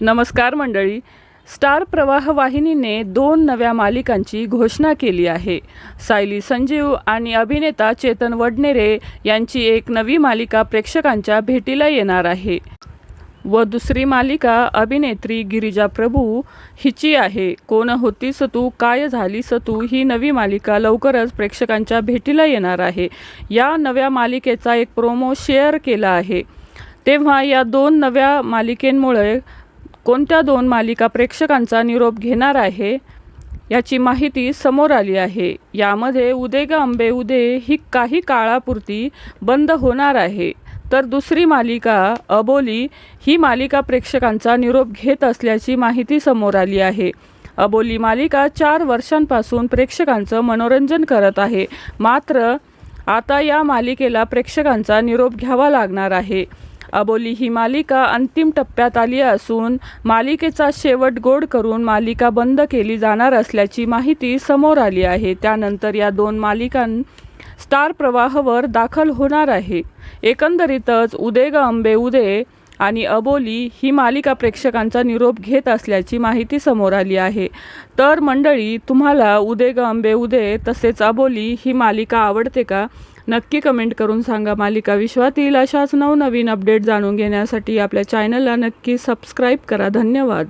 नमस्कार मंडळी. स्टार प्रवाह वाहिनीने दोन नव्या मालिकांची घोषणा केली आहे. सायली संजीव आणि अभिनेता चेतन वडनेरे यांची एक नवी मालिका प्रेक्षकांच्या भेटीला येणार आहे. व दुसरी मालिका अभिनेत्री गिरिजा प्रभू हिची आहे. कोण होतीस तू काय झालीस तू ही नवी मालिका लवकरच प्रेक्षकांच्या भेटीला येणार आहे. या नव्या मालिकेचा एक प्रोमो शेअर केला आहे. तेव्हा या दोन नव्या मालिकेंमुळे कोणत्या दोन मालिका प्रेक्षकांचा निरोप घेणार आहे याची माहिती समोर आली आहे. यामध्ये उदे ग अंबे उदे ही काही काळापुरती बंद होणार आहे. तर दुसरी मालिका अबोली ही मालिका प्रेक्षकांचा निरोप घेत असल्याची माहिती समोर आली आहे. अबोली मालिका चार वर्षांपासून प्रेक्षकांचं मनोरंजन करत आहे. मात्र आता या मालिकेला प्रेक्षकांचा निरोप घ्यावा लागणार आहे. अबोली ही मालिका अंतिम टप्प्यात आली असून मालिकेचा शेवट गोड करून मालिका बंद केली जाणार असल्याची माहिती समोर आली आहे. त्यानंतर या दोन मालिकां स्टार प्रवाहवर दाखल होणार आहे. एकंदरीतच उदे ग अंबे उदे आणि अबोली ही मालिका प्रेक्षकांचा निरोप घेत असल्याची माहिती समोर आली आहे. तर मंडळी तुम्हाला उदे ग अंबे उदे तसेच अबोली ही मालिका आवडते का? नक्की कमेंट करून सांगा. मालिका विश्वातील अशाच नवनवीन अपडेट जाणून घेण्यासाठी आपल्या चॅनलला नक्की सबस्क्राईब करा. धन्यवाद.